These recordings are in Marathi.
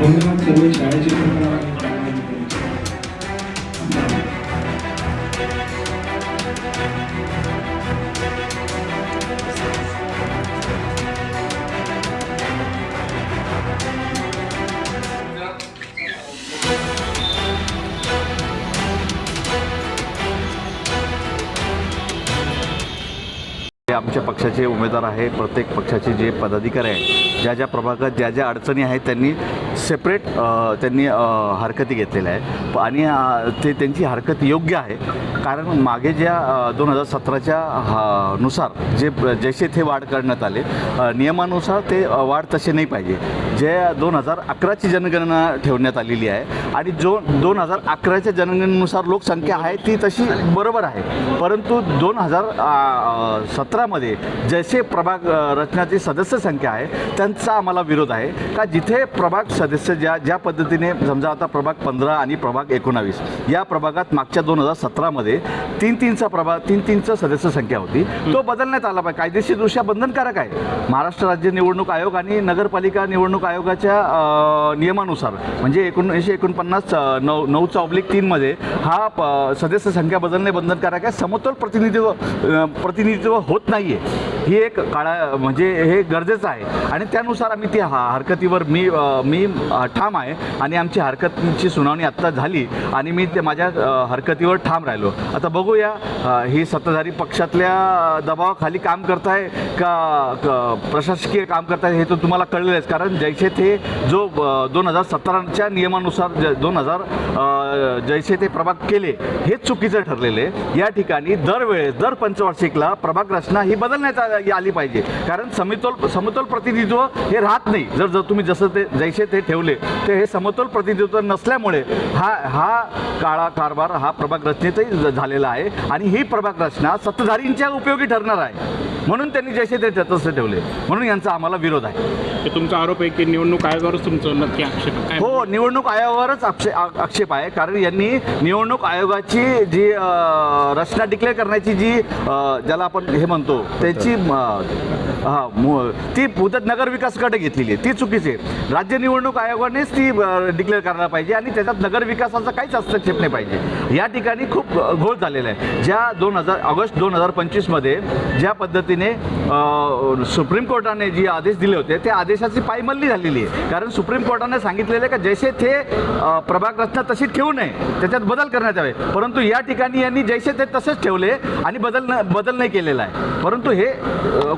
오늘은 되게 잘 지내는 사람이 많은데 감사합니다. आमच्या पक्षाचे उमेदवार आहे प्रत्येक पक्षाचे जे पदाधिकारी आहेत ज्या ज्या प्रभागात ज्या ज्या अडचणी आहेत त्यांनी सेपरेट त्यांनी हरकती घेतलेल्या आहे आणि ते त्यांची हरकत योग्य आहे. कारण मागे ज्या दोन हजार सतराच्या नुसार जे जसे जैसे ते वाढ करण्यात आले नियमानुसार ते वाढ तसे नाही पाहिजे. जे दोन हजार अकराची जनगणना ठेवण्यात आलेली आहे आणि जो दोन हजार अकराच्या जनगणनेनुसार लोकसंख्या आहे ती तशी बरोबर आहे. परंतु दोन हजार सतरामध्ये जैसे प्रभाग रचनाची सदस्य संख्या आहे त्यांचा आम्हाला विरोध आहे. का जिथे प्रभाग सदस्य ज्या ज्या पद्धतीने समजा आता प्रभाग पंधरा आणि प्रभाग एकोणावीस या प्रभागात मागच्या दोन हजार सतरामध्ये तीन तीनचा प्रभाग तीन तीनचं सदस्य संख्या होती. तो बदलण्यात आला पाहिजे. कायदेशीरदृष्ट्या बंधनकारक आहे. महाराष्ट्र राज्य निवडणूक आयोग आणि नगरपालिका निवडणूक आयोगाच्या नियमानुसार म्हणजे एकोणीसशे एकोणपन्नास नऊ नऊचा ऑब्लिक तीनमध्ये हा प- सदस्य संख्या बदलणे बंधनकारक आहे. समतोल प्रतिनिधित्व प्रतिनिधित्व होत नाही आहे ही एक काळा म्हणजे हे गरजेचं आहे. आणि त्यानुसार आम्ही ती हा हरकतीवर मी मी ठाम आहे. आणि आमची हरकतीची सुनावणी आत्ता झाली आणि मी ते माझ्या हरकतीवर ठाम राहिलो. आता बघूया ही सत्ताधारी पक्षातल्या दबावाखाली काम करताय का प्रशासकीय काम करताय हे तर तुम्हाला कळलेलंच. कारण जैसे ते जो दोन हजार सतराच्या नियमानुसार ज दोन हजार जैसे ते प्रभाग केले हेच चुकीचं ठरलेले. या ठिकाणी दरवेळेस दर पंचवार्षिकला प्रभाग रचना ही बदलण्यात आली आली पाहिजे. कारण समतोल समतोल प्रतिनिधित्व हे राहत नाही. जर जर तुम्ही जसं ते जैसे ते ठेवले ते हे समतोल प्रतिनिधित्व नसल्यामुळे हा हा काळा कारभार हा प्रभाग रचनेतही झालेला आहे. आणि ही प्रभाग रचना सत्ताधारींच्या उपयोगी ठरणार आहे. म्हणून त्यांनी जैसे ते तसे ठेवले. म्हणून यांचा आम्हाला विरोध आहे. ते तुमचा आरोप आहे की निवडणूक आयोगावरच तुमचं नक्की आक्षेप आहे. काय हो निवडणूक आयोगावरच आक्षे आ- आक्षेप आहे कारण यांनी निवडणूक आयोगाची जी अ, रचना डिक्लेअर करण्याची जी अ, ज्याला आपण हे म्हणतो त्याची म, हा मु- ती मुदत नगर विकासकडे घेतलेली आहे ती चुकीची आहे. राज्य निवडणूक आयोगानेच ती डिक्लेअर करायला पाहिजे आणि त्याच्यात नगर विकासाचा काहीच हस्तक्षेप नाही पाहिजे. या ठिकाणी खूप अ, घोळ झालेला आहे. ज्या दोन हजार ऑगस्ट दोन हजार पंचवीसमध्ये ज्या पद्धतीने अ, सुप्रीम कोर्टाने जे आदेश दिले होते त्या आदेशाची पायमल्ली झालेली आहे. कारण सुप्रीम कोर्टाने सांगितलेलं आहे का जैसे ते प्रभाग रचना तशी ठेवू नये. त्याच्यात बदल करण्यात यावे. परंतु या ठिकाणी यांनी जैसे ते तसेच ठेवले आणि बदल न बदल नाही केलेला आहे. परंतु हे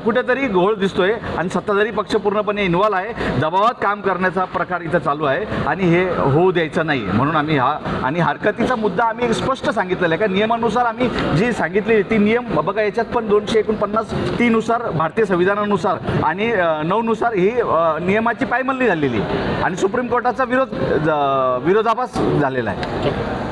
कुठेतरी घोळ दिसतोय आणि सत्ताधारी पक्ष पूर्णपणे इन्व्हॉल्व आहे. दबावात काम करण्याचा प्रकार इथं चालू आहे आणि हे होऊ द्यायचं नाही. म्हणून आम्ही हा आणि हरकतीचा मुद्दा आम्ही स्पष्ट सांगितलेला आहे. का नियमानुसार आम्ही जी सांगितलेली ती नियम बघा याच्यात पण दोनशे एकोणपन्नास तीनुसार भारतीय संविधानानुसार आणि नऊनुसार ही नियमाची पायमल्ली झालेली आणि सुप्रीम कोर्टाचा विरोध विरोधाभास झालेला आहे.